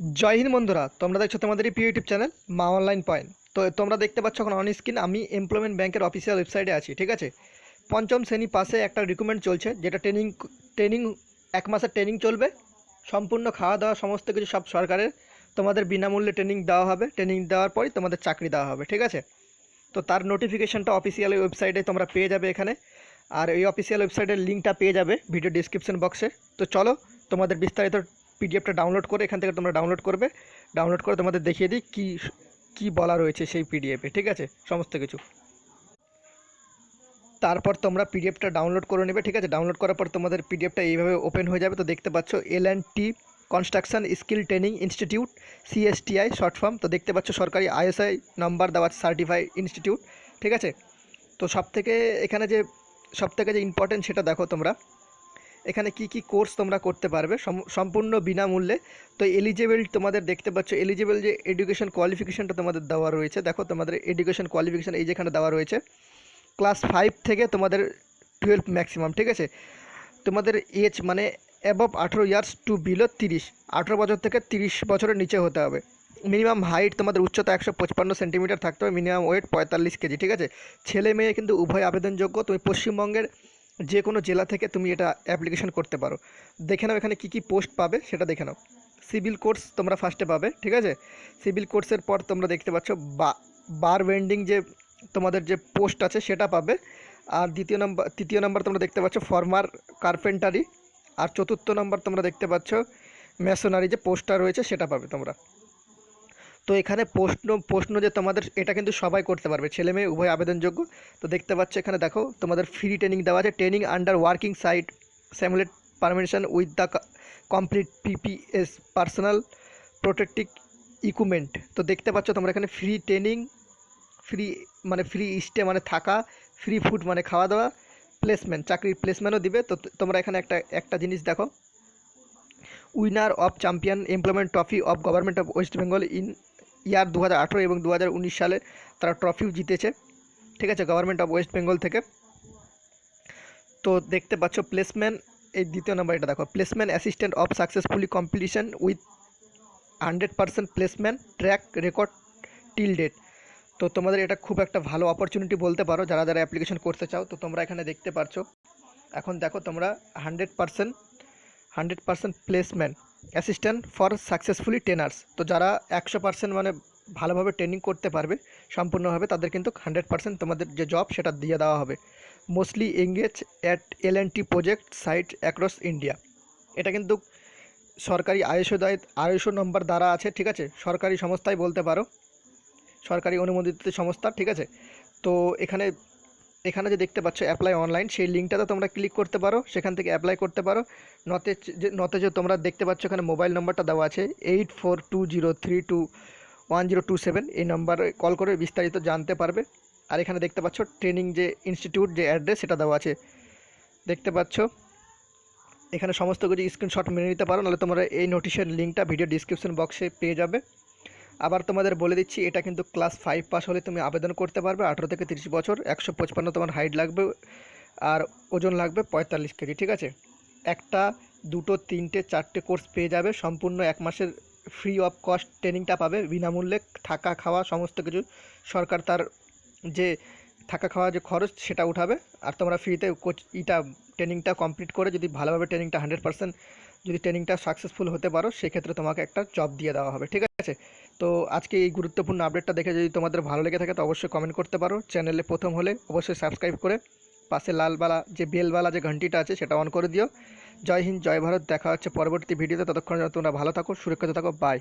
জয় হিন্দ বন্ধুরা, তোমরা দেখছ তোমাদের এই YouTube channel Maa online point. তো তোমরা দেখতে পাচ্ছ এখন অন স্ক্রিন আমি এমপ্লয়মেন্ট ব্যাংকের অফিসিয়াল ওয়েবসাইটে আছি, ঠিক আছে? পঞ্চম শ্রেণি পাশে একটা রিক্রুটমেন্ট চলছে, যেটা ট্রেনিং ট্রেনিং এক মাসের ট্রেনিং চলবে। সম্পূর্ণ খাওয়া দাওয়া, সমস্ত কিছু সব সরকারের। তোমাদের বিনামূল্যে ট্রেনিং দেওয়া হবে। ট্রেনিং দেওয়ার পরই তোমাদের চাকরি দেওয়া হবে, ঠিক আছে? তো তার নোটিফিকেশনটা অফিসিয়াল ওয়েবসাইটে তোমরা পেয়ে যাবে এখানে। আর এই অফিসিয়াল ওয়েবসাইটের লিঙ্কটা পেয়ে যাবে ভিডিও ডিসক্রিপশন বক্সে তো চলো তোমাদের বিস্তারিত পিডিএফটা ডাউনলোড করে এখান থেকে তোমরা ডাউনলোড করবে। ডাউনলোড করে তোমাদের দেখিয়ে দিই কী কী বলা রয়েছে সেই পিডিএফে ঠিক আছে? সমস্ত কিছু। তারপর তোমরা পিডিএফটা ডাউনলোড করে নেবে, ঠিক আছে? ডাউনলোড করার পর তোমাদের পিডিএফটা এইভাবে ওপেন হয়ে যাবে। তো দেখতে পাচ্ছ L and T construction skill training institute CSTI short form তো দেখতে পাচ্ছ সরকারি আইএসআই নাম্বার দেওয়া সার্টিফাইড ইনস্টিটিউট ঠিক আছে? তো সব থেকে এখানে যে সব থেকে যে ইম্পর্টেন্ট সেটা দেখো তোমরা। এখানে কি কি কোর্স তোমরা করতে পারবে সম- সম্পূর্ণ বিনামূল্যে। তো এলিজেবল তোমাদের দেখতে পাচ্ছ এলিজেবল যে এডুকেশন কোয়ালিফিকেশনটা তোমাদের দেওয়া রয়েছে, দেখো তোমাদের এডুকেশন কোয়ালিফিকেশান এই যেখানে দেওয়া রয়েছে। ক্লাস ফাইভ থেকে তোমাদের টুয়েলভ ম্যাক্সিমাম ঠিক আছে? তোমাদের এজ মানে অ্যাবভ আঠেরো ইয়ার্স টু বিলো তিরিশ, আঠেরো বছর থেকে তিরিশ বছরের নিচে হতে হবে। মিনিমাম হাইট তোমাদের উচ্চতা একশো পঁচপান্ন সেন্টিমিটার থাকতে হবে মিনিমাম ওয়েট পঁয়তাল্লিশ কেজি, ঠিক আছে? ছেলে মেয়ে কিন্তু উভয় আবেদনযোগ্য, তুমি পশ্চিমবঙ্গের যে কোনো জেলা থেকে তুমি এটা অ্যাপ্লিকেশন করতে পারো। দেখে নাও এখানে কী কী পোস্ট পাবে, সেটা দেখে নাও। সিভিল কোর্স তোমরা ফার্স্টে পাবে, ঠিক আছে? সিভিল কোর্সের পর তোমরা দেখতে পাচ্ছ বা বার ওয়েন্ডিং যে তোমাদের যে পোস্ট আছে, সেটা পাবে। আর দ্বিতীয় নম্বর তৃতীয় নম্বর তোমরা দেখতে পাচ্ছ ফর্মার কার্পেন্টারি আর চতুর্থ নম্বর তোমরা দেখতে পাচ্ছ মেশনারি যে পোস্টটা রয়েছে, সেটা পাবে তোমরা। তো এখানে প্রশ্ন প্রশ্ন যে তোমাদের, এটা কিন্তু সবাই করতে পারবে। ছেলে মেয়ে, উভয় আবেদনযোগ্য। তো দেখতে পাচ্ছ এখানে দেখো, তোমাদের ফ্রি ট্রেনিং দেওয়া আছে। Training under working site simulate permission with the complete PPEs personal protective equipment তো দেখতে পাচ্ছ তোমরা এখানে ফ্রি ট্রেনিং ফ্রি মানে ফ্রি স্টে মানে থাকা ফ্রি ফুড মানে খাওয়া দাওয়া প্লেসমেন্ট চাকরির প্লেসমেন্টও দিবে। তো তোমরা এখানে একটা একটা জিনিস দেখো। Winner of champion employment trophy of government of West Bengal in year দু হাজার আঠেরো এবং দু হাজার উনিশ সালে তারা ট্রফিও জিতেছে। ঠিক আছে, গভর্নমেন্ট অফ ওয়েস্ট বেঙ্গল থেকে। তো দেখতে পাচ্ছ প্লেসমেন্ট এই দ্বিতীয় নম্বর এটা দেখো। Placement assistant of successfully competition with hundred percent placement track record till date. তো তোমাদের এটা খুব একটা ভালো অপরচুনিটি বলতে পারো, যারা যারা অ্যাপ্লিকেশন করতে চাও, তো তোমরা এখানে দেখতে পারছ। এখন দেখো তোমরা hundred percent hundred percent placement, assistant for successfully trainers. তো যারা একশো পার্সেন্ট মানে ভালোভাবে ট্রেনিং করতে পারবে, সম্পূর্ণভাবে তাদের কিন্তু হান্ড্রেড পার্সেন্ট তোমাদের যে জব সেটা দিয়ে দেওয়া হবে। Mostly engage at L N T project site across India. এটা কিন্তু সরকারি আয়ুষ আয়ুষ নম্বর দ্বারা আছে, ঠিক আছে? সরকারি সংস্থাই বলতে পারো। সরকারি অনুমোদিত সংস্থা, ঠিক আছে? তো এখানে এখানে যে দেখতে পাচ্ছ অ্যাপ্লাই অনলাইন সেই লিঙ্কটাতে তোমরা ক্লিক করতে পারো। সেখান থেকে অ্যাপ্লাই করতে পারো। নতে যে নতে যে তোমরা দেখতে পাচ্ছ এখানে মোবাইল নম্বরটা দেওয়া আছে eight four two zero three two one zero two seven এই নম্বরে কল করে বিস্তারিত জানতে পারবে। আর এখানে দেখতে পাচ্ছ ট্রেনিং যে ইনস্টিটিউট যে অ্যাড্রেস সেটা দেওয়া আছে। দেখতে পাচ্ছ? এখানে সমস্ত কিছু স্ক্রিনশট মেনে নিতে পারো, নাহলে তোমরা এই নোটিশের লিঙ্কটা ভিডিও ডিসক্রিপশন বক্সে পেয়ে যাবে। আবার তোমাদের বলে দিচ্ছি, এটা কিন্তু ক্লাস ফাইভ পাস হলে তুমি আবেদন করতে পারবে। আঠেরো থেকে তিরিশ বছর, একশো পঁচপান্ন তোমার হাইট লাগবে, আর ওজন লাগবে পঁয়তাল্লিশ কেজি, ঠিক আছে? একটা, দুটো, তিনটে, চারটে কোর্স পেয়ে যাবে, সম্পূর্ণ এক মাসের ফ্রি অফ কস্ট ট্রেনিংটা পাবে, বিনামূল্যে থাকা, খাওয়া, সমস্ত কিছু সরকার তার যে থাকা, খাওয়া, যে খরচ সেটা উঠাবে। আর তোমরা ফ্রিতে কোচ ইটা ট্রেনিংটা কমপ্লিট করে যদি ভালোভাবে ট্রেনিংটা হান্ড্রেড পার্সেন্ট যদি ট্রেনিংটা সাকসেসফুল হতে পারো, সেক্ষেত্রে তোমাকে একটা জব দিয়ে দেওয়া হবে, ঠিক আছে? তো আজকে এই গুরুত্বপূর্ণ আপডেটটা দেখে যদি তোমাদের ভালো লেগে থাকে, তো অবশ্যই কমেন্ট করতে পারো। চ্যানেলে প্রথম হলে অবশ্যই সাবস্ক্রাইব করে পাশে লালবালা যে বেলবালা যে ঘন্টিটা আছে, সেটা অন করে দিও। জয় হিন্দ, জয় ভারত, দেখা হচ্ছে পরবর্তী ভিডিওতে ততক্ষণ তোমরা ভালো থাকো, সুরক্ষিত থাকো বাই